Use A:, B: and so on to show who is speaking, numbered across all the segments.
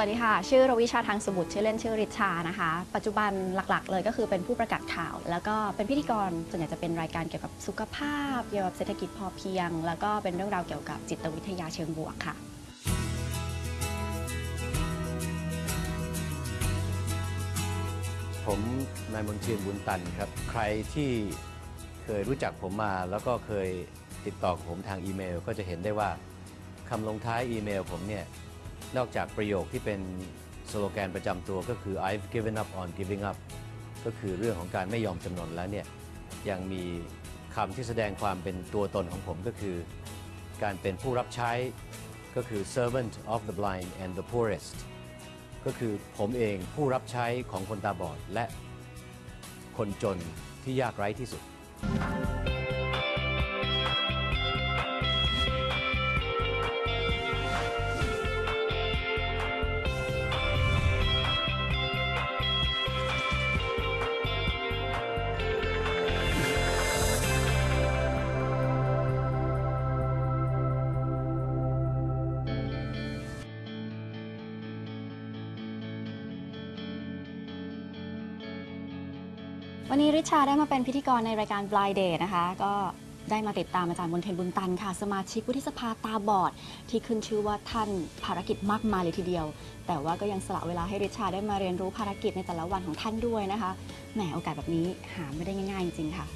A: วัสดีค่ะ ชื่อรวิชาทางสมุทรชื่อเล่นชื่อริชานะคะ ปัจจุบันหลักๆ เลยก็คือเป็นผู้ประกาศข่าว แล้วก็เป็นพิธีกรส่วนใหญ่จะเป็นรายการเกี่ยวกับสุขภาพ เกี่ยวกับเศรษฐกิจพอเพียง แล้วก็เป็นเรื่องราวเกี่ยวกับจิตวิทยาเชิงบวกค่ะ
B: ผมนายมนเทียนบุญตันครับ ใครที่เคยรู้จักผมมาแล้วก็เคยติดต่อผมทางอีเมล ก็จะเห็นได้ว่าคำลงท้ายอีเมลผมเนี่ย นอกจากประโยคที่เป็นสโลแกนประจำตัวก็คือ I've given up on giving up ก็คือเรื่องของการไม่ยอมจำนนแล้วเนี่ยยังมีคำที่แสดงความเป็นตัวตนของผมก็คือ การเป็นผู้รับใช้ก็คือ servant of the blind and the poorest ก็คือผมเองผู้รับใช้ของคนตาบอดและคนจนที่ยากไร้ที่สุด
A: วันนี้ริชาได้มาเป็นพิธีกรในรายการ Blind Day นะคะ ก็ได้มาติดตามอาจารย์มนเทนบุญตันค่ะ สมาชิกวุฒิสภาตาบอด ที่ขึ้นชื่อว่าท่านภารกิจมากมายเลยทีเดียว แต่ว่าก็ยังสละเวลาให้ริชาได้มาเรียนรู้ภารกิจในแต่ละวันของท่านด้วยนะคะแหมโอกาสแบบนี้หาไม่ได้ง่ายๆจริงๆค่ะ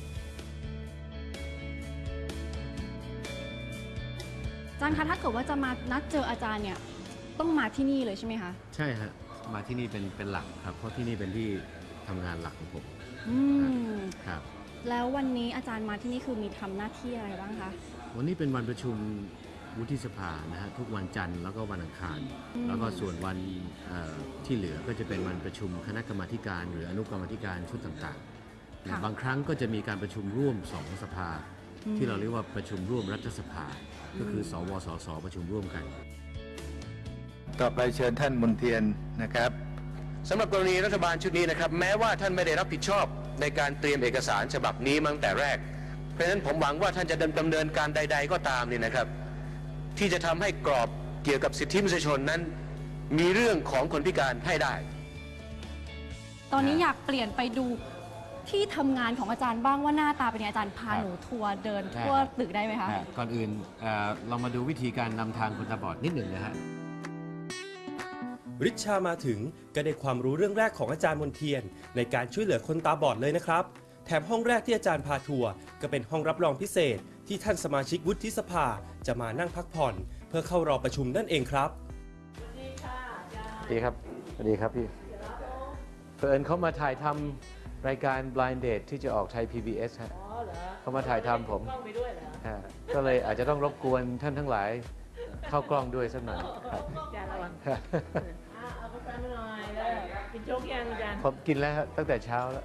A: อาจารย์คะถ้าเกิดว่าจะมานัดเจออาจารย์เนี่ยต้องมาที่นี่เลยใช่ไหมคะ
B: ใช่ฮะมาที่นี่เป็นเป็นหลักครับ เพราะที่นี่เป็นที่ทำงานหลักของผม
A: อืม
B: ครับ
A: แล้ววันนี้อาจารย์มาที่นี่คือมีทำหน้าที่อะไรบ้างคะ
B: วันนี้เป็นวันประชุมวุฒิสภานะฮะทุกวันจันทร์แล้วก็วันอังคาร
A: อืม
B: แล้วก็ส่วนวันเอ่อที่เหลือก็จะเป็นวันประชุมคณะกรรมาธิการ หรืออนุกรรมาธิการชุดต่างๆนะบางครั้งก็จะมีการประชุมร่วมสองสภา ที่เราเรียกว่าประชุมร่วมรัฐสภา ก็คือสวสสประชุมร่วมกัน
C: ต่อไปเชิญท่านมนเทียนนะครับ
D: สำหรับกรณีรัฐบาลชุดนี้นะครับ แม้ว่าท่านไม่ได้รับผิดชอบ ในการเตรียมเอกสารฉบับนี้มาตั้งแต่แรก เพราะฉะนั้นผมหวังว่าท่านจะดำเนินการใด ๆ ก็ตามเนี่ยนะครับ ที่จะทำให้กรอบเกี่ยวกับสิทธิมนุษยชนนั้น มีเรื่องของคนพิการให้ได้
A: ตอนนี้อยากเปลี่ยนไปดูที่ทำงานของอาจารย์บ้างว่าหน้าตาเป็นยังไงอาจารย์พา
B: ครับ
A: หนูทัวร์เดินทั่ว
B: ได้ครับ
A: ตึกได้ไหมคะ
B: อะก่อนอื่นเอ่อเรามาดูวิธีการนำทางคนตาบอดนิดหนึ่งนะฮะ
E: ริชามาถึงก็ได้ความรู้เรื่องแรกของอาจารย์มนเทียน ในการช่วยเหลือคนตาบอดเลยนะครับ แถมห้องแรกที่อาจารย์พาทัวร์ก็เป็นห้องรับรองพิเศษ ที่ท่านสมาชิกวุฒิสภาจะมานั่งพักผ่อน เพื่อเข้ารอประชุมนั่นเองครับ
B: ดีครับสวัสดีครับพี่เพื่อนเขามาถ่ายทำรายการ Blind Date ที่จะออกไทย PBS ฮะเขามาถ่ายทำผมฮะก็เลยอาจจะต้องรบกวนท่านทั้งหลายเข้ากล้องด้วยสักหน่อยครับ
F: จานระวัง อะเอากาแฟมาหน่อยแล้วกินโจ๊กยังจาน
B: ผมกินแล้วฮะตั้งแต่เช้าแล้ว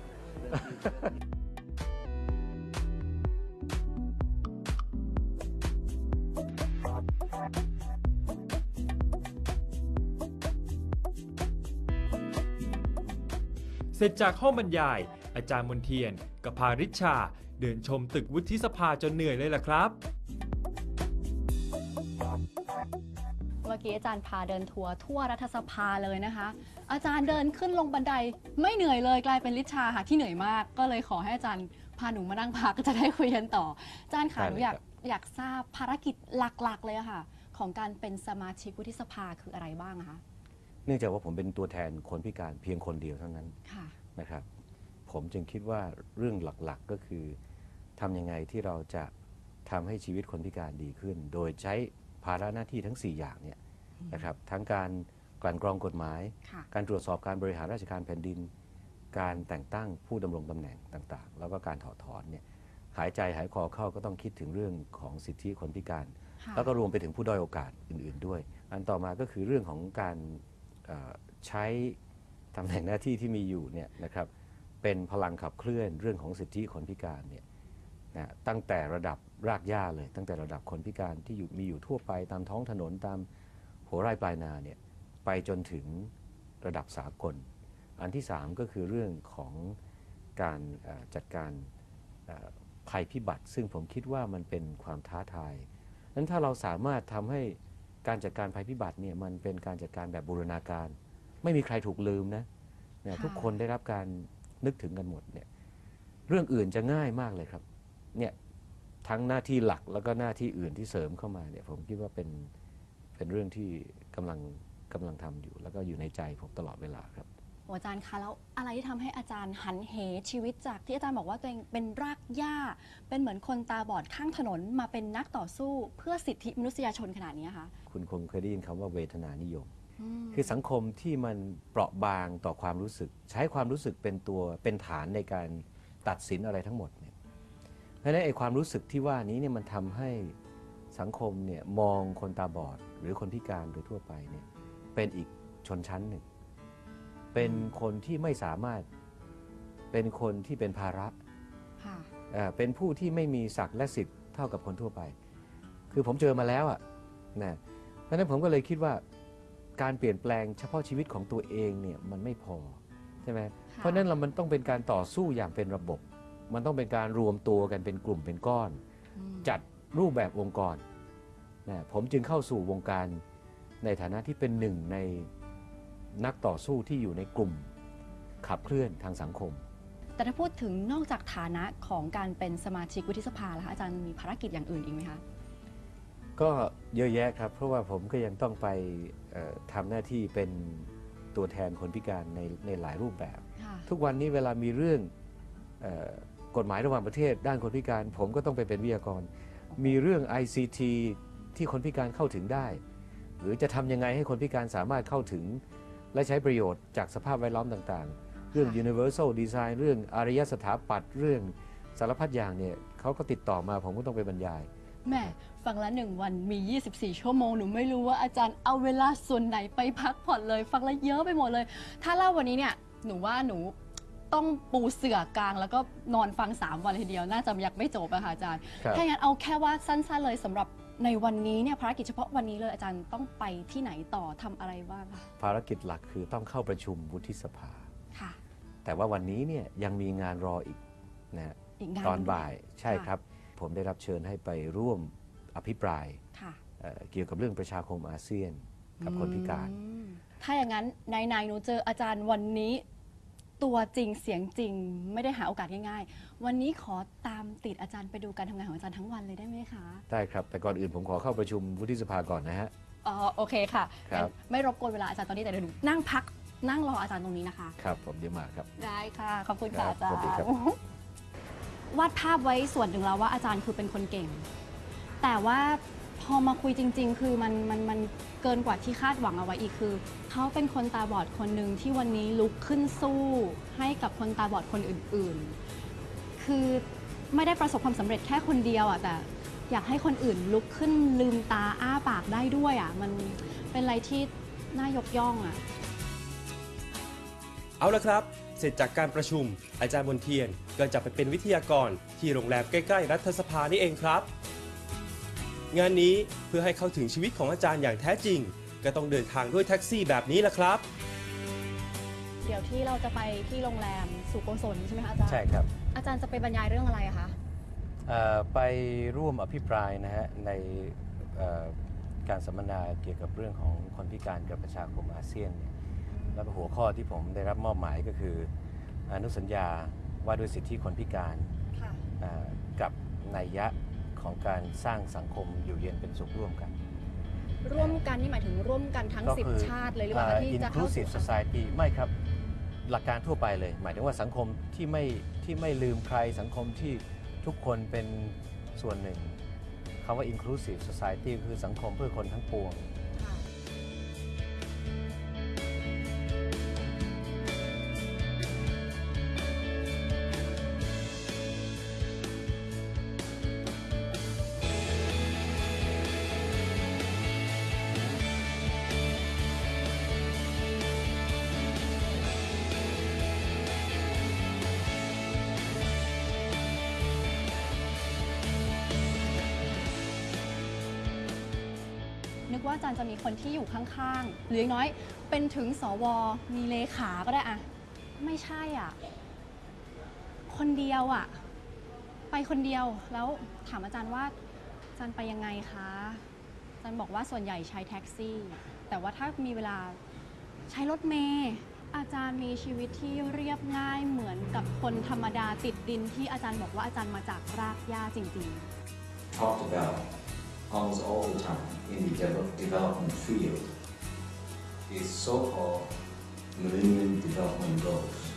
E: เสร็จจากห้องบรรยาย อาจารย์มนเทียนก็พาริชา เดินชมตึกวุฒิสภาจนเหนื่อยเลยล่ะครับ
A: อกี้อาจารย์พาเดินทัวร์ทั่วรัฐสภาเลยนะคะ อาจารย์เดินขึ้นลงบันไดไม่เหนื่อยเลยกลายเป็นลิชาค่ะที่เหนื่อยมาก ก็เลยขอให้อาจารย์พาหนูมานั่งพักจะได้คุยกันต่อ อาจารย์ค่ะ
B: ได้
A: ห
B: เล
A: นู
B: ย
A: อยาก
B: ครับ
A: อยากทราบภารกิจหลักๆ เลยอะค่ะ ของการเป็นสมาชิกวุฒิสภาคืออะไรบ้างอะคะ
B: เนื่องจากว่าผมเป็นตัวแทนคนพิการเพียงคนเดียวเท่านั้น
A: ค่ะ
B: นะครับ ผมจึงคิดว่าเรื่องหลักๆก็คือทำยังไงที่เราจะทำให้ชีวิตคนพิการดีขึ้น โดยใช้ภาระหน้าที่ทั้ง 4 อย่างเนี่ย นะครับทั้งการกลั่นกรองกฎหมาย
A: ค่ะ
B: การตรวจสอบการบริหารราชการแผ่นดิน การแต่งตั้งผู้ดำรงตำแหน่งต่างๆ แล้วก็การถอดถอนเนี่ยหายใจหายคอเข้าก็ต้องคิดถึงเรื่องของสิทธิคนพิการ
A: ค่ะ
B: แล้วก็รวมไปถึงผู้ด้อยโอกาสอื่น ๆด้วย อันต่อมาก็คือเรื่องของการเอ่อใช้ตำแหน่งหน้าที่ที่มีอยู่เนี่ยนะครับเป็นพลังขับเคลื่อนเรื่องของสิทธิคนพิการเนี่ยนะตั้งแต่ระดับรากหญ้าเลย ตั้งแต่ระดับคนพิการที่อยู่มีอยู่ทั่วไปตามท้องถนนตาม หัวไร่ปลายนาเนี่ยไปจนถึงระดับสากล อันที่สามก็คือเรื่องของการเอ่อจัดการเอ่อภัยพิบัติ ซึ่งผมคิดว่ามันเป็นความท้าทายนั้นถ้าเราสามารถทำให้การจัดการภัยพิบัติเนี่ยมันเป็นการจัดการแบบบูรณาการ ไม่มีใครถูกลืมนะเนี่ย
A: ค่ะ
B: ทุกคนได้รับการนึกถึงกันหมดเนี่ยเรื่องอื่นจะง่ายมากเลยครับเนี่ยทั้งหน้าที่หลักแล้วก็หน้าที่อื่นที่เสริมเข้ามาเนี่ยผมคิดว่าเป็น เป็นเรื่องที่กำลังกำลังทำอยู่ แล้วก็อยู่ในใจผมตลอดเวลาครับ
A: โอ้อาจารย์คะแล้วอะไรที่ทำให้อาจารย์หันเหชีวิตจากที่อาจารย์บอกว่าตัวเองเป็นรากหญ้า เป็นเหมือนคนตาบอดข้างถนนมาเป็นนักต่อสู้เพื่อสิทธิมนุษยชนขนาดนี้คะ
B: คุณคงเคยได้ยินคำว่าเวทนานิยม
A: ม
B: คือสังคมที่มันเปราะบางต่อความรู้สึก ใช้ความรู้สึกเป็นตัวเป็นฐานในการตัดสินอะไรทั้งหมดเนี่ยเพราะฉะนั้นไอ้ความรู้สึกที่ว่านี้เนี่ยมันทำให้สังคมเนี่ยมองคนตาบอด หรือคนพิการโดยทั่วไปเนี่ยเป็นอีกชนชั้นหนึ่ง เป็นคนที่ไม่สามารถเป็นคนที่เป็นภาระ
A: ค่ะ
B: เอ่อเป็นผู้ที่ไม่มีศักดิ์และสิทธิ์เท่ากับคนทั่วไป คือผมเจอมาแล้วอะนะเพราะฉะนั้นผมก็เลยคิดว่าการเปลี่ยนแปลงเฉพาะชีวิตของตัวเองเนี่ยมันไม่พอใช่ไหมเพราะฉะนั้นเรามันต้องเป็นการต่อสู้อย่างเป็นระบบ มันต้องเป็นการรวมตัวกันเป็นกลุ่มเป็นก้อน
A: อืม
B: จัดรูปแบบองค์กร นะผมจึงเข้าสู่วงการในฐานะที่เป็นหนึ่งในนักต่อสู้ที่อยู่ในกลุ่มขับเคลื่อนทางสังคม
A: แต่ถ้าพูดถึงนอกจากฐานะของการเป็นสมาชิกวุฒิสภาแล้วคะอาจารย์มีภารกิจอย่างอื่นอีกไหมคะ
B: ก็เยอะแยะครับ เพราะว่าผมก็ยังต้องไปเอ่อทำหน้าที่เป็นตัวแทนคนพิการในในหลายรูปแบบ
A: ค่ะ
B: ทุกวันนี้เวลามีเรื่องเออกฎหมายระหว่างประเทศ ด้านคนพิการ ผมก็ต้องไปเป็นวิทยากร มีเรื่อง ICT ที่คนพิการเข้าถึงได้ หรือจะทำยังไงให้คนพิการสามารถเข้าถึง และใช้ประโยชน์จากสภาพแวดล้อมต่างๆ เรื่อง
A: ค่ะ
B: universal design เรื่องอารยสถาปัตย์เรื่องสารพัดอย่างเนี่ยเขาก็ติดต่อมาผมก็ต้องไปบรรยาย
A: แหม่ฟังละหนึ่งวันมี 24 ชั่วโมง หนูไม่รู้ว่าอาจารย์เอาเวลาส่วนไหนไปพักผ่อนเลย ฟังแล้วเยอะไปหมดเลย ถ้าเล่าวันนี้เนี่ย หนูว่าหนูต้องปูเสื่อกลาง แล้วก็นอนฟัง 3 วันเลยทีเดียว น่าจะยังไม่จบอะค่ะอาจารย์
B: ครับ
A: ถ้าอย่างนั้นเอาแค่ว่าสั้นๆเลยสำหรับ ในวันนี้เนี่ยภารกิจเฉพาะวันนี้เลยอาจารย์ต้องไปที่ไหนต่อทำอะไรบ้างคะ
B: ภารกิจหลักคือต้องเข้าประชุมวุฒิสภา
A: ค่ะ
B: แต่ว่าวันนี้เนี่ยยังมีงานรออีกนะฮะ
A: อีกงาน
B: ตอนบ่ายใช่
A: ค่ะ
B: ครับ ผมได้รับเชิญให้ไปร่วมอภิปราย
A: ค่ะ
B: เอ่อเกี่ยวกับเรื่องประชาคมอาเซียนกับคนพิการ
A: อืมถ้าอย่างนั้นในในๆหนูเจออาจารย์วันนี้ ตัวจริงเสียงจริงไม่ได้หาโอกาสง่ายๆ วันนี้ขอตามติดอาจารย์ไปดูการทำงานของอาจารย์ทั้งวันเลยได้ไหมคะ
B: ได้ครับ แต่ก่อนอื่นผมขอเข้าประชุมวุฒิสภาก่อนนะฮะ
A: อ๋อโอเคค่ะ
B: ครับ
A: งั้นไม่รบกวนเวลาอาจารย์ตอนนี้แต่เดี๋ยวหนูนั่งพักนั่งรออาจารย์ตรงนี้นะคะ
B: ครับ ผมเดี๋ยวมาครับ
A: ได้ค่ะขอบคุณค่ะ
B: ครับ
A: อาจาร
B: สวัสดีครับ
A: ย์วาดภาพไว้ส่วนหนึ่งแล้วว่าอาจารย์คือเป็นคนเก่ง แต่ว่าพ อมาคุยจริง ๆ คือมันมันมันเกินกว่าที่คาดหวังเอาไว้อีกคือ เขาเป็นคนตาบอดคนหนึ่งที่วันนี้ลุกขึ้นสู้ให้กับคนตาบอดคนอื่น ๆ คือไม่ได้ประสบความสำเร็จแค่คนเดียวอะแต่อยากให้คนอื่นลุกขึ้นลืมตาอ้าปากได้ด้วยอะมันเป็นอะไรที่น่ายกย่องอะ
E: เอาละครับ เสร็จจากการประชุม อาจารย์มนเทียนก็จะไปเป็นวิทยากรที่โรงแรมใกล้ ๆ รัฐสภานี่เองครับ งานนี้เพื่อให้เข้าถึงชีวิตของอาจารย์อย่างแท้จริง ก็ต้องเดินทางด้วยแท็กซี่แบบนี้แหละครับ
A: เดี๋ยวที่เราจะไปที่โรงแรมสุโกศลใช่ไหมคะอาจารย์
B: ใช่ครับ
A: อาจารย์จะไปบรรยายเรื่องอะไรอะคะ
B: เอ่อไปร่วมอภิปรายนะฮะในเอ่อการสัมมนาเกี่ยวกับเรื่องของคนพิการกับประชาคมอาเซียนเนี่ยแล้วก็หัวข้อที่ผมได้รับมอบหมายก็คือ อนุสัญญาว่าด้วยสิทธิคนพิการ
A: ค่ะ
B: เอ่อกับนัยยะ ของการสร้างสังคมอยู่เย็นเป็นสุขร่วมกัน
A: ร่วมกันนี่หมายถึงร่วมกันทั้ง
B: ก็
A: สิบ
B: คือ
A: ชาติเลยหรือเปล่าคะที่จะเข้าสู่
B: inclusive society ไม่ครับ หลักการทั่วไปเลย หมายถึงว่าสังคมที่ไม่ที่ไม่ลืมใครสังคมที่ทุกคนเป็นส่วนหนึ่งคำว่า inclusive society คือสังคมเพื่อคนทั้งปวง
A: ว่าอาจารย์จะมีคนที่อยู่ข้างๆ หรืออย่างน้อย เป็นถึงสว มีเลขาก็ได้อะไม่ใช่อะ คนเดียวอะ ไปคนเดียวแล้วถามอาจารย์ว่าอาจารย์ไปยังไงคะอาจารย์บอกว่าส่วนใหญ่ใช้แท็กซี่ แต่ว่าถ้ามีเวลาใช้รถเมล์อาจารย์มีชีวิตที่เรียบง่ายเหมือนกับคนธรรมดาติดดินที่อาจารย์บอกว่าอาจารย์มาจากรากหญ้าจริง
G: talked about almost all the time in the devel- development field is so-called Millennium Development Goals.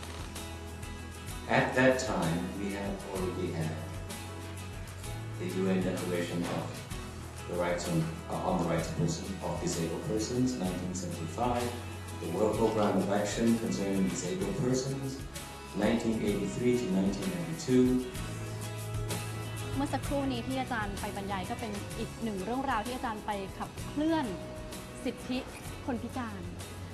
G: At that time, we had already had the UN Declaration of the Rights on, uh, on the Rights of, Disabled Persons, 1975, the World Program of Action concerning Disabled Persons, 1983 to 1992,
A: ๆเมื่อสักครู่นี้ที่อาจารย์ไปบรรยายก็เป็นอีกหนึ่งเรื่องราวที่อาจารย์ไปขับเคลื่อนสิทธิคนพิการ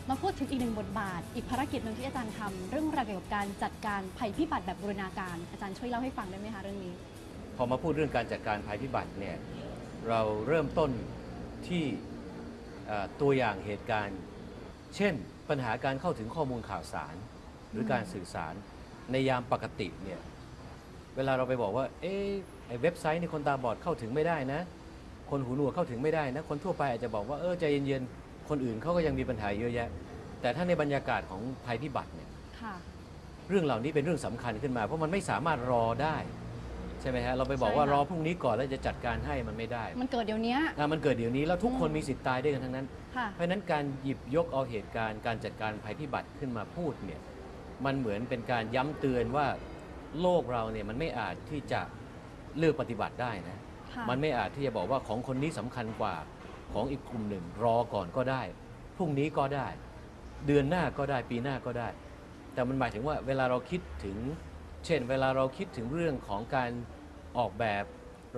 A: มาพูดถึงอีกหนึ่งบทบาท อีกภารกิจหนึ่งที่อาจารย์ทำเรื่องราวเกี่ยวกับการจัดการภัยพิบัติแบบบูรณาการ อาจารย์ช่วยเล่าให้ฟังได้ไหมคะเรื่องนี้
B: พอมาพูดเรื่องการจัดการภัยพิบัติเนี่ยเราเริ่มต้นที่ตัวอย่างเหตุการณ์ เช่น ปัญหาการเข้าถึงข้อมูลข่าวสารหรือการสื่อสารในยามปกติเนี่ย เวลาเราไปบอกว่า เอ๊ะไอ้เว็บไซต์นี่คนตาบอดเข้าถึงไม่ได้นะ คนหูหนวกเข้าถึงไม่ได้นะ คนทั่วไปอาจจะบอกว่า เออใจเย็นๆ คนอื่นเขาก็ยังมีปัญหาเยอะแยะ แต่ถ้าในบรรยากาศของภัยพิบัติเนี่ย
A: ค่ะ
B: เรื่องเหล่านี้เป็นเรื่องสำคัญขึ้นมา เพราะมันไม่สามารถรอได้ ใช่ไหมฮะ เราไปบอกว่า
A: ใช่ค่ะ
B: รอพรุ่งนี้ก่อนแล้วจะจัดการให้มันไม่ได้
A: มันเกิดเดี๋ยวนี้
B: อะมันเกิดเดี๋ยวนี้แล้วทุกคน
A: อืม
B: มีสิทธิ์ตายด้วยกันทั้งนั้น
A: ค่ะ
B: เพราะฉะนั้นการหยิบยกเอาเหตุการณ์การจัดการภัยพิบัติขึ้นมาพูดเนี่ยมันเหมือนเป็นการย้ำเตือนว่า โลกเราเนี่ยมันไม่อาจที่จะเลือกปฏิบัติได้นะ
A: ค่ะ
B: มันไม่อาจที่จะบอกว่าของคนนี้สำคัญกว่าของอีกกลุ่มหนึ่ง รอก่อนก็ได้พรุ่งนี้ก็ได้ เดือนหน้าก็ได้ปีหน้าก็ได้ แต่มันหมายถึงว่าเวลาเราคิดถึง เช่น เวลาเราคิดถึงเรื่องของการออกแบบ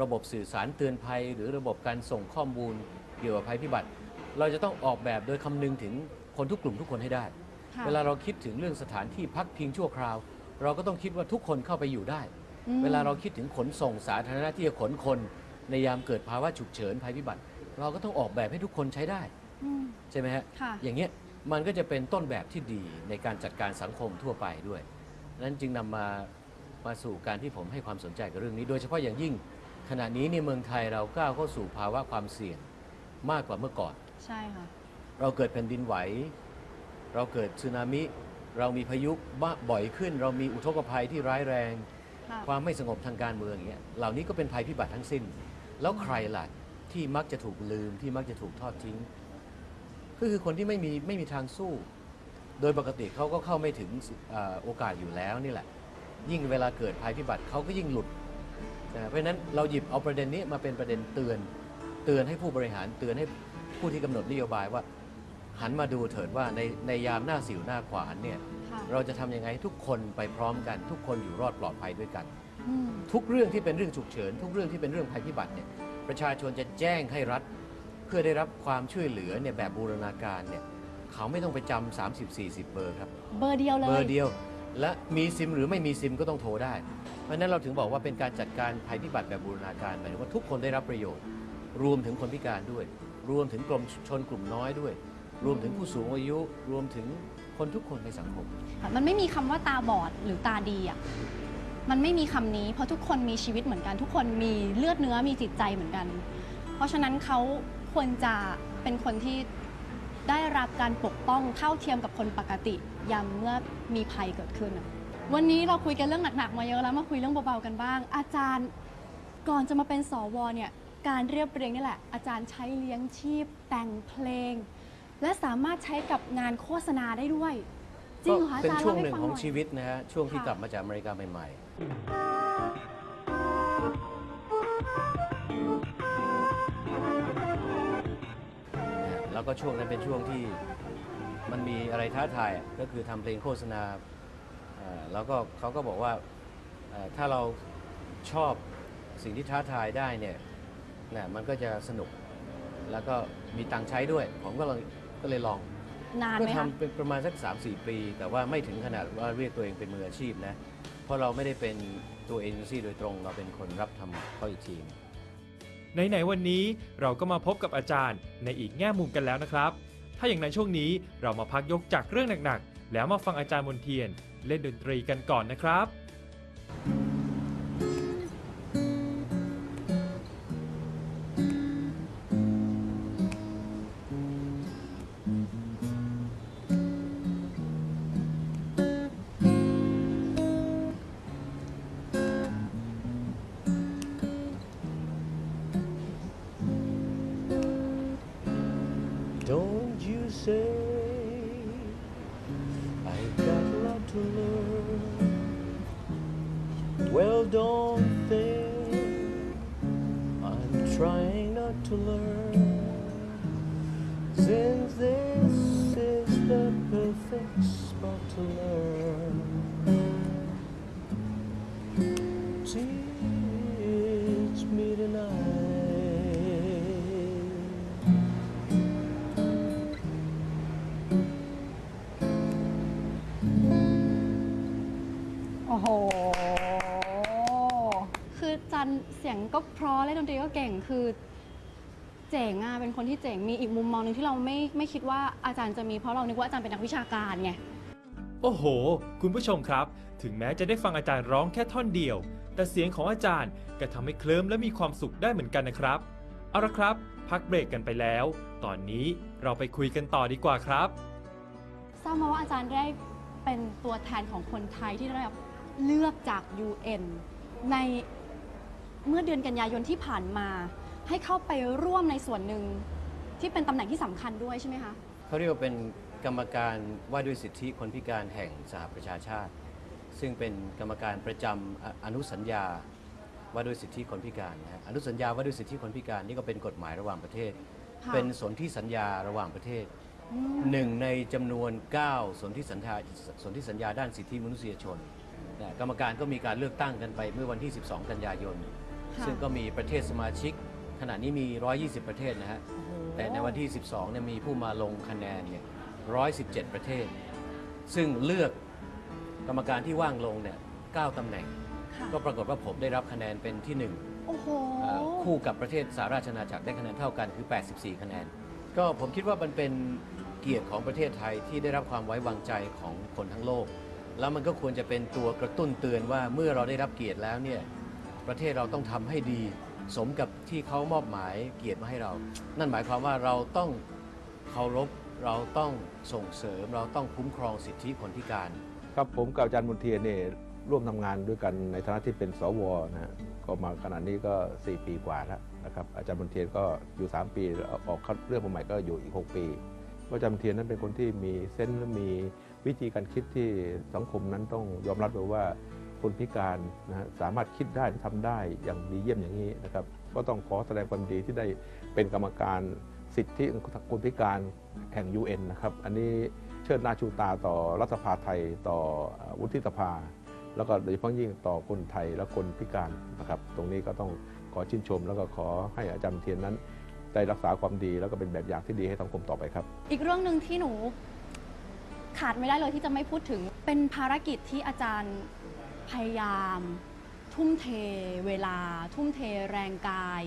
B: ระบบสื่อสารเตือนภัย หรือระบบการส่งข้อมูลเกี่ยวกับภัยพิบัติ เราจะต้องออกแบบโดยคำนึงถึงคนทุกกลุ่มทุกคนให้ได้
A: ค่ะ
B: เวลาเราคิดถึงเรื่องสถานที่พักพิงชั่วคราว เราก็ต้องคิดว่าทุกคนเข้าไปอยู่ได้
A: อืม
B: เวลาเราคิดถึงขนส่งสาธารณะที่จะขนคน ในยามเกิดภาวะฉุกเฉินภัยพิบัติ เราก็ต้องออกแบบให้ทุกคนใช้ได้
A: อืม
B: ใช่ไหมฮะ
A: ค่ะ
B: อย่างเงี้ยมันก็จะเป็นต้นแบบที่ดีในการจัดการสังคมทั่วไปด้วยนั้นจึงนำมามาสู่การที่ผมให้ความสนใจกับเรื่องนี้ โดยเฉพาะอย่างยิ่งขณะนี้ในยเมืองไทยเราก้าวเข้าสู่ภาวะความเสี่ยงมากกว่าเมื่อก่อน
A: ใช่ค่ะ
B: เราเกิดแผ่นดินไหว เราเกิดสึนามิ เรามีพายุบ้าบ่อยขึ้น เรามีอุทกภัยที่ร้ายแรง
A: ค่ะ
B: ความไม่สงบทางการเมืองอย่างเงี้ยเหล่านี้ก็เป็นภัยพิบัติทั้งสิ้น แล้วใครล่ะที่มักจะถูกลืมที่มักจะถูกทอดทิ้ง ก็คือคนที่ไม่มีไม่มีทางสู้ โดยปกติเขาก็เข้าไม่ถึงเอ่อโอกาสอยู่แล้วนี่แหละ ยิ่งเวลาเกิดภัยพิบัติเขาก็ยิ่งหลุดนะเพราะฉะนั้นเราหยิบเอาประเด็นนี้มาเป็นประเด็นเตือน เตือนให้ผู้บริหารเตือนให้ผู้ที่กำหนดนโยบายว่า หันมาดูเถิดว่าในในยามหน้าสิวหน้าขวานเนี่ย
A: ค่ะ
B: เราจะทำยังไงให้ทุกคนไปพร้อมกัน ทุกคนอยู่รอดปลอดภัยด้วยกัน
A: อืม
B: ทุกเรื่องที่เป็นเรื่องฉุกเฉิน ทุกเรื่องที่เป็นเรื่องภัยพิบัติเนี่ยประชาชนจะแจ้งให้รัฐ เพื่อได้รับความช่วยเหลือเนี่ยแบบบูรณาการเนี่ยเขาไม่ต้องไปจำ30 40 เบอร์ครับ
A: เบอร์เดียวเลย
B: เบอร์เดียว และมีซิมหรือไม่มีซิมก็ต้องโทรได้ เพราะฉะนั้นเราถึงบอกว่าเป็นการจัดการภัยพิบัติแบบบูรณาการหมายถึงว่าทุกคนได้รับประโยชน์ รวมถึงคนพิการด้วย รวมถึงกลุ่มชนกลุ่มน้อยด้วย รวมถึงผู้สูงอายุรวมถึงคนทุกคนในสังคม
A: มันไม่มีคำว่าตาบอดหรือตาดีอะ มันไม่มีคำนี้ เพราะทุกคนมีชีวิตเหมือนกัน ทุกคนมีเลือดเนื้อมีจิตใจเหมือนกัน เพราะฉะนั้นเขาควรจะเป็นคนที่ได้รับการปกป้องเท่าเทียมกับคนปกติยามเมื่อมีภัยเกิดขึ้นอะวันนี้เราคุยกันเรื่องหนักๆมาเยอะแล้วมาคุยเรื่องเบาๆกันบ้าง อาจารย์ก่อนจะมาเป็นสวเนี่ยการเรียบเรียงนี่แหละอาจารย์ใช้เลี้ยงชีพแต่งเพลง และสามารถใช้กับงานโฆษณาได้ด้วย จริงเหรอคะอา
B: เป็น
A: จารย์
B: ช่วง
A: เล่า
B: ห
A: ให้
B: นึ่ง
A: ฟัง
B: ของ
A: หน่อย
B: ชีวิตนะฮะ ช่วงที่
A: ค่ะ
B: กลับมาจากอเมริกาใหม่ๆนะฮะแล้วก็ช่วงนั้นเป็นช่วงที่มันมีอะไรท้าทายอะก็คือทำเพลงโฆษณาเอ่อแล้วก็เขาก็บอกว่าเอ่อถ้าเราชอบสิ่งที่ท้าทายได้เนี่ยนะมันก็จะสนุก แล้วก็มีตังค์ใช้ด้วย ผมก็ลอง ก็เลยลอง
A: นาน
B: ก็
A: ไหมคะ
B: ทำเป็นประมาณสัก 3-4 ปี แต่ว่าไม่ถึงขนาดว่าเรียกตัวเองเป็นมืออาชีพนะ เพราะเราไม่ได้เป็นตัวเอเจนซี่โดยตรง เราเป็นคนรับทำเขาอีกทีหนึ่ง
H: ไหนๆวันนี้เราก็มาพบกับอาจารย์ในอีกแง่มุมกันแล้วนะครับ ถ้าอย่างในช่วงนี้เรามาพักยกจากเรื่องหนักๆ แล้วมาฟังอาจารย์มนเทียนเล่นดนตรีกันก่อนนะครับ
B: fix but to learn. Teach me tonight.
A: โอ้โห คือจันเสียงก็เพราะและดนตรีก็เก่งคือ เจ๋งอะเป็นคนที่เจ๋งมีอีกมุมมองหนึงที่เราไม่ไม่คิดว่าอาจารย์จะมีเพราะเรานึกว่าอาจารย์เป็นนักวิชาการไง
H: โอ้โห คุณผู้ชมครับ ถึงแม้จะได้ฟังอาจารย์ร้องแค่ท่อนเดียว แต่เสียงของอาจารย์ก็ทำให้เคลิ้มและมีความสุขได้เหมือนกันนะครับ เอาละครับ พักเบรกกันไปแล้ว ตอนนี้เราไปคุยกันต่อดีกว่าครับ
A: ทราบมาว่าอาจารย์ได้เป็นตัวแทนของคนไทยที่ได้รับเลือกจาก UN ในเมื่อเดือนกันยายนที่ผ่านมา ให้เข้าไปร่วมในส่วนหนึ่งที่เป็นตำแหน่งที่สำคัญด้วยใช่ไหมคะ
B: เขาเรียกว่าเป็นกรรมการว่าด้วยสิทธิคนพิการแห่งสหประชาชาติ ซึ่งเป็นกรรมการประจำออนุสัญญาว่าด้วยสิทธิคนพิการนะฮะอนุสัญญาว่าด้วยสิทธิคนพิการนี่ก็เป็นกฎหมายระหว่างประเทศ
A: ค่ะ
B: เป็นสนธิสัญญาระหว่างประเทศ
A: อืม
B: หนึ่งในจำนวน 9 สนธิสัญญาสนธิสัญญาด้านสิทธิมนุษยชนนะกรรมการก็มีการเลือกตั้งกันไปเมื่อวันที่ 12 กันยายน
A: ค่ะ
B: ซึ่งก็มีประเทศสมาชิก ขณะนี้มี 120 ประเทศนะฮะ แต่ในวันที่ 12 เนี่ยมีผู้มาลงคะแนนเนี่ย 117 ประเทศ ซึ่งเลือกกรรมการที่ว่างลงเนี่ย 9 ตำแหน่ง
A: ค่ะ
B: ก็ปรากฏว่าผมได้รับคะแนนเป็นที่หนึ่ง
A: โอ้โห
B: เอ่อคู่กับประเทศสหราชอาณาจักรได้คะแนนเท่ากันคือ 84 คะแนน ก็ผมคิดว่ามันเป็นเกียรติของประเทศไทยที่ได้รับความไว้วางใจของคนทั้งโลก แล้วมันก็ควรจะเป็นตัวกระตุ้นเตือนว่าเมื่อเราได้รับเกียรติแล้วเนี่ยประเทศเราต้องทำให้ดี สมกับที่เขามอบหมายเกียรติมาให้เรา นั่นหมายความว่าเราต้องเคารพเราต้องส่งเสริม เราต้องคุ้มครองสิทธิคนพิการ
C: ครับผมกับอาจารย์มุนเทียนเนี่ยร่วมทำงานด้วยกันในฐานะที่เป็นสวนะฮะก็มาขนาดนี้ก็ 4 ปีกว่าแล้วนะครับอาจารย์มุนเทียนก็อยู่ 3 ปีแล้วออกเรื่องใหม่ก็อยู่อีก 6 ปีอาจารย์มุนเทียนนั้นเป็นคนที่มีเส้นและมีวิธีการคิดที่สังคมนั้นต้องยอมรับเลยว่า คนพิการนะฮะสามารถคิดได้ทำได้อย่างดีเยี่ยมอย่างนี้นะครับ ก็ต้องขอแสดงความดีที่ได้เป็นกรรมการสิทธิคนพิการแห่ง UN นะครับ อันนี้เชิดหน้าชูตาต่อรัฐสภาไทยต่อเอ่อวุฒิสภา แล้วก็โดยเฉพาะยิ่งต่อคนไทยและคนพิการนะครับ ตรงนี้ก็ต้องขอชื่นชม แล้วก็ขอให้อาจารย์เทียนนั้นได้รักษาความดีแล้วก็เป็นแบบอย่างที่ดีให้สังคมต่อไปครับ
A: อีกเรื่องหนึ่งที่หนูขาดไม่ได้เลยที่จะไม่พูดถึงเป็นภารกิจที่อาจารย์ พยายาม ทุ่มเทเวลา ทุ่มเทแรงกาย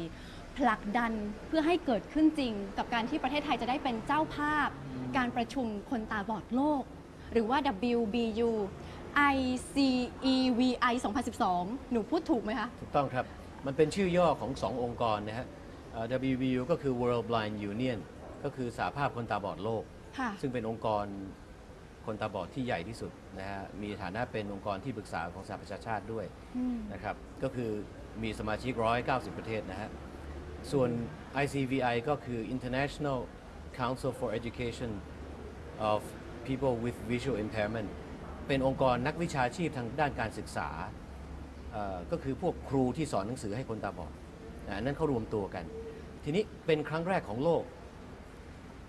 A: ผลักดันเพื่อให้เกิดขึ้นจริง กับการที่ประเทศไทยจะได้เป็นเจ้าภาพ การประชุมคนตาบอดโลก หรือว่า WBU ICEVI 2012 หนูพูดถูกไหมคะ
B: ถูกต้องครับ มันเป็นชื่อย่อของสององค์กรนะฮะเอ่อ WBU ก็คือ World Blind Union ก็คือสาภาพคนตาบอดโลก
A: ค่ะ
B: ซึ่งเป็นองค์กรคนตาบอดที่ใหญ่ที่สุด นะฮะมีฐานะเป็นองค์กรที่ปรึกษาของสหประชาชาติด้วย
A: อืม
B: นะครับก็คือมีสมาชิก 190 ประเทศนะฮะส่วน ICVI ก็คือ International Council for Education of People with Visual Impairment เป็นองค์กรนักวิชาชีพทางด้านการศึกษาเอ่อก็คือพวกครูที่สอนหนังสือให้คนตาบอดนะนั่นเขารวมตัวกัน ทีนี้เป็นครั้งแรกของโลก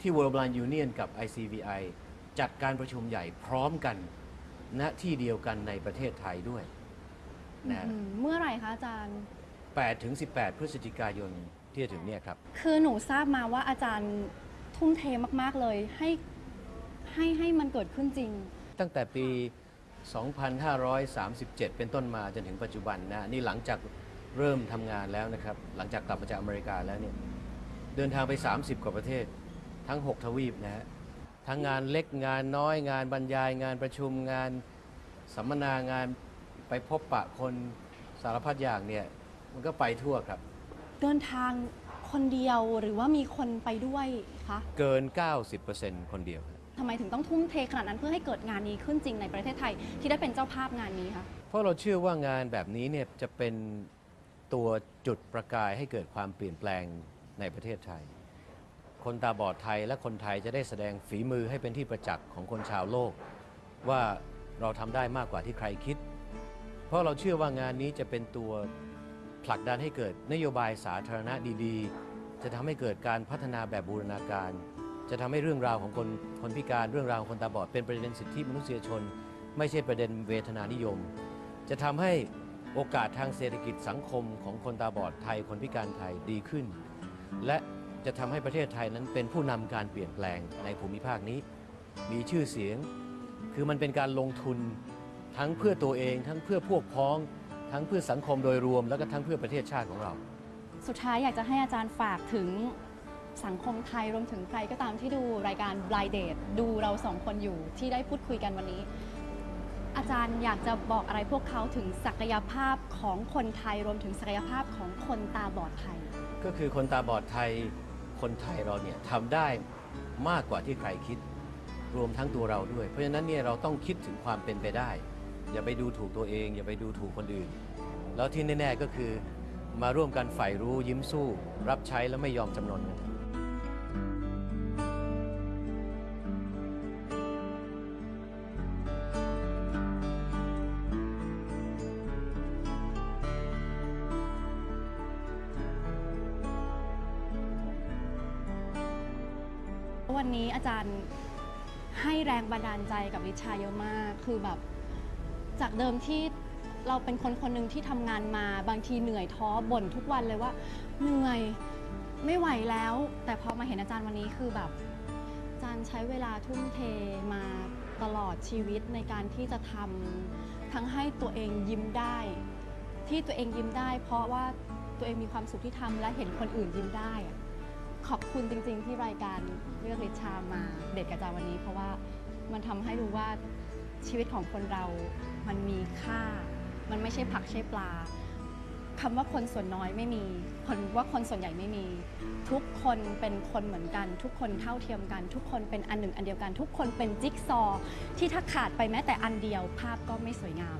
B: ที่ World Blind Union กับ ICVI จัดการประชุมใหญ่พร้อมกัน ณที่เดียวกันในประเทศไทยด้วยนะฮะ
A: อืมเมื่อไหร่คะอาจารย์
B: 8 ถึง 18 พฤศจิกายนที่จะถึงเนี่ยครับ
A: คือหนูทราบมาว่าอาจารย์ทุ่มเทมาก ๆ เลยให้ให้ให้มันเกิดขึ้นจริง
B: ตั้งแต่ปี 2537 เป็นต้นมาจนถึงปัจจุบันนะ นี่หลังจากเริ่มทำงานแล้วนะครับ หลังจากกลับมาจากอเมริกาแล้วเนี่ย เดินทางไป 30 กว่าประเทศทั้ง 6 ทวีปนะฮะ ทั้งงานเล็กงานน้อยงานบรรยายงานประชุมงานสัมมนางานไปพบปะคนสารพัดอย่างเนี่ยมันก็ไปทั่วครับ
A: เดินทางคนเดียวหรือว่ามีคนไปด้วยคะ
B: เกิน 90%คนเดียว
A: ทำไมถึงต้องทุ่มเทขนาดนั้นเพื่อให้เกิดงานนี้ขึ้นจริงในประเทศไทยที่ได้เป็นเจ้าภาพงานนี้คะ
B: เพราะเราเชื่อว่างานแบบนี้เนี่ยจะเป็นตัวจุดประกายให้เกิดความเปลี่ยนแปลงในประเทศไทย คนตาบอดไทยและคนไทยจะได้แสดงฝีมือให้เป็นที่ประจักษ์ของคนชาวโลก ว่าเราทำได้มากกว่าที่ใครคิด เพราะเราเชื่อว่างานนี้จะเป็นตัวผลักดันให้เกิดนโยบายสาธารณะดีๆ จะทำให้เกิดการพัฒนาแบบบูรณาการ จะทำให้เรื่องราวของคนคนพิการเรื่องราวของคนตาบอดเป็นประเด็นสิทธิมนุษยชน ไม่ใช่ประเด็นเวทนานิยม จะทำให้โอกาสทางเศรษฐกิจสังคมของคนตาบอดไทยคนพิการไทยดีขึ้น และ จะทำให้ประเทศไทยนั้นเป็นผู้นำการเปลี่ยนแปลงในภูมิภาคนี้ มีชื่อเสียง คือมันเป็นการลงทุนทั้งเพื่อตัวเอง ทั้งเพื่อพวกพ้อง ทั้งเพื่อสังคมโดยรวม แล้วก็ทั้งเพื่อประเทศชาติของเรา
A: สุดท้ายอยากจะให้อาจารย์ฝากถึงสังคมไทยรวมถึงใครก็ตามที่ดูรายการ Blind Date ดูเราสองคนอยู่ที่ได้พูดคุยกันวันนี้ อาจารย์อยากจะบอกอะไรพวกเขาถึงศักยภาพของคนไทยรวมถึงศักยภาพของคนตาบอดไทย
B: ก็คือคนตาบอดไทย คนไทยเราเนี่ยทำได้มากกว่าที่ใครคิด รวมทั้งตัวเราด้วย เพราะฉะนั้นเนี่ยเราต้องคิดถึงความเป็นไปได้ อย่าไปดูถูกตัวเอง อย่าไปดูถูกคนอื่น แล้วที่แน่ๆก็คือ มาร่วมกันใฝ่รู้ยิ้มสู้ รับใช้และไม่ยอมจำนนกัน
A: วันนี้อาจารย์ให้แรงบันดาลใจกับวิชาเยอะมาก คือแบบจากเดิมที่เราเป็นคนคนหนึ่งที่ทำงานมาบางทีเหนื่อยท้อบ่นทุกวันเลยว่า เหนื่อยไม่ไหวแล้ว แต่พอมาเห็นอาจารย์วันนี้คือแบบอาจารย์ใช้เวลาทุ่มเทมาตลอดชีวิตในการที่จะทำทั้งให้ตัวเองยิ้มได้ ที่ตัวเองยิ้มได้ เพราะว่าตัวเองมีความสุขที่ทำและเห็นคนอื่นยิ้มได้ ขอบคุณจริง ๆ ที่รายการเลือกริชามาเด็ดกระจาวันนี้ เพราะว่ามันทำให้รู้ว่าชีวิตของคนเรามันมีค่า มันไม่ใช่ผักใช่ปลาคำว่าคนส่วนน้อยไม่มีคนว่าคนส่วนใหญ่ไม่มี ทุกคนเป็นคนเหมือนกัน ทุกคนเท่าเทียมกัน ทุกคนเป็นอันหนึ่งอันเดียวกัน ทุกคนเป็นจิ๊กซอว์ที่ถ้าขาดไปแม้แต่อันเดียวภาพก็ไม่สวยงา
I: ม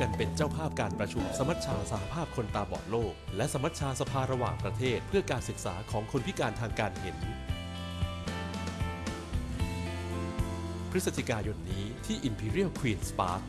I: กันเป็นเจ้าภาพการประชุมสมัชชาสหภาพคนตาบอดโลก และสมัชชาสภาระหว่างประเทศ เพื่อการศึกษาของคนพิการทางการเห็น พฤศจิกายนนี้ที่ Imperial Queen's Park